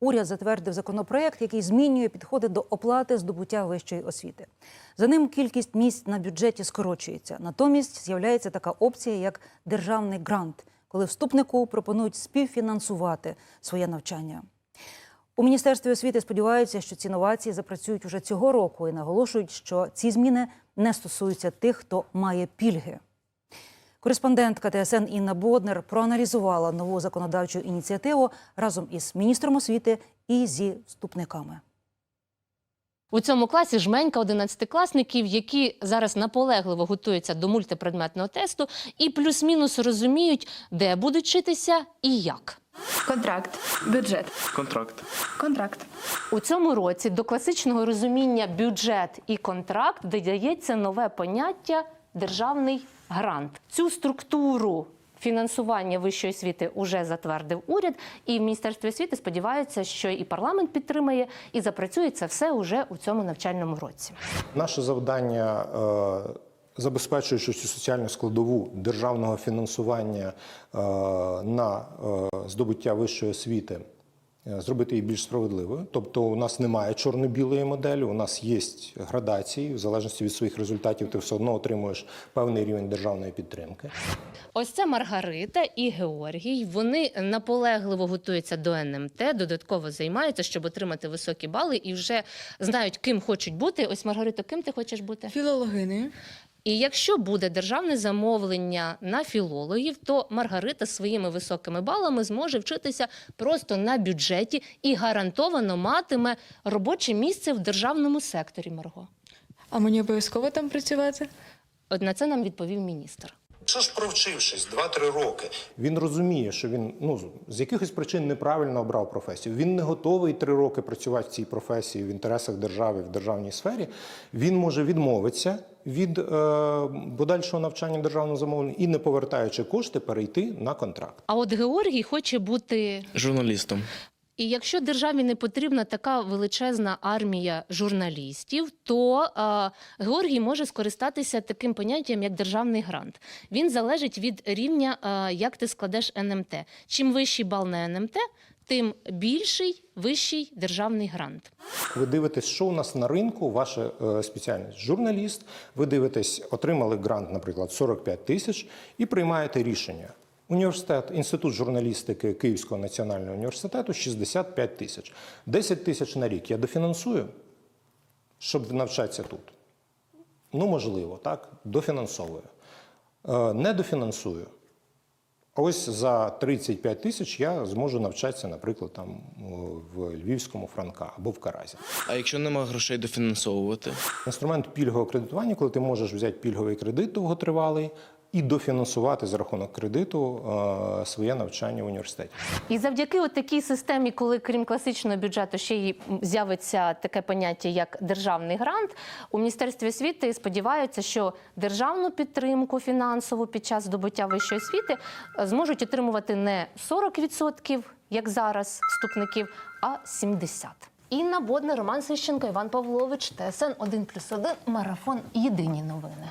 Уряд затвердив законопроект, який змінює підходи до оплати здобуття вищої освіти. За ним кількість місць на бюджеті скорочується. Натомість з'являється така опція, як державний грант, коли вступнику пропонують співфінансувати своє навчання. У міністерстві освіти сподіваються, що ці новації запрацюють уже цього року і наголошують, що ці зміни не стосуються тих, хто має пільги. Кореспондентка ТСН Інна Боднер проаналізувала нову законодавчу ініціативу разом із міністром освіти і зі вступниками. У цьому класі жменька одинадцятикласників, які зараз наполегливо готуються до мультипредметного тесту і плюс-мінус розуміють, де будуть вчитися і як. Контракт, бюджет, Контракт. контракт. У цьому році до класичного розуміння бюджет і контракт додається нове поняття державний грант. Цю структуру фінансування вищої освіти уже затвердив уряд, і в міністерстві освіти сподіваються, що і парламент підтримає, і запрацює це все уже у цьому навчальному році. Наше завдання, е, забезпечуючи цю соціальну складову державного фінансування е, на е, здобуття вищої освіти, зробити її більш справедливою. Тобто, у нас немає чорно-білої моделі, у нас є градації, в залежності від своїх результатів, ти все одно отримуєш певний рівень державної підтримки. Ось це Маргарита і Георгій. Вони наполегливо готуються до НМТ, додатково займаються, щоб отримати високі бали, і вже знають, ким хочуть бути. Ось Маргарита, ким ти хочеш бути? Філологини. І якщо буде державне замовлення на філологів, то Маргарита своїми високими балами зможе вчитися просто на бюджеті і гарантовано матиме робоче місце в державному секторі. Марго, А мені обов'язково там працювати? от на це нам відповів міністр. Що ж провчившись 2-3 роки, він розуміє, що він ну з якихось причин неправильно обрав професію. Він не готовий 3 роки працювати в цій професії в інтересах держави в державній сфері. Він може відмовитися від е, подальшого навчання державного замовлення і, не повертаючи кошти, перейти на контракт. А от Георгій хоче бути Журналістом. І якщо державі не потрібна така величезна армія журналістів, то е, Георгій може скористатися таким поняттям, як державний грант. Він залежить від рівня, е, як ти складеш НМТ. Чим вищий бал на НМТ, тим більший вищий державний грант. Ви дивитесь, що у нас на ринку, ваша е, спеціальність журналіст. Ви дивитесь, отримали грант, наприклад, 45 тисяч, і приймаєте рішення. Університет, інститут журналістики Київського національного університету 65 тисяч. 10 тисяч на рік я дофінансую, щоб навчатися тут. Ну, можливо, так, дофінансовую. Е, Не дофінансую. А Ось за 35 тисяч я зможу навчатися, наприклад, там в Львівському Франка або в Каразі. А якщо нема грошей дофінансовувати? Інструмент пільгового кредитування, коли ти можеш взяти пільговий кредит довготривалий і дофінансувати за рахунок кредиту е, своє навчання в університеті. І завдяки от такій системі, коли крім класичного бюджету ще й з'явиться таке поняття як державний грант, у міністерстві освіти сподіваються, що державну підтримку фінансову під час здобуття вищої освіти е, зможуть отримувати не 40%, як зараз вступників, а 70%. Інна Бодна, Роман Сищенко, Іван Павлович, ТСН 1+,1, Марафон. Єдині новини.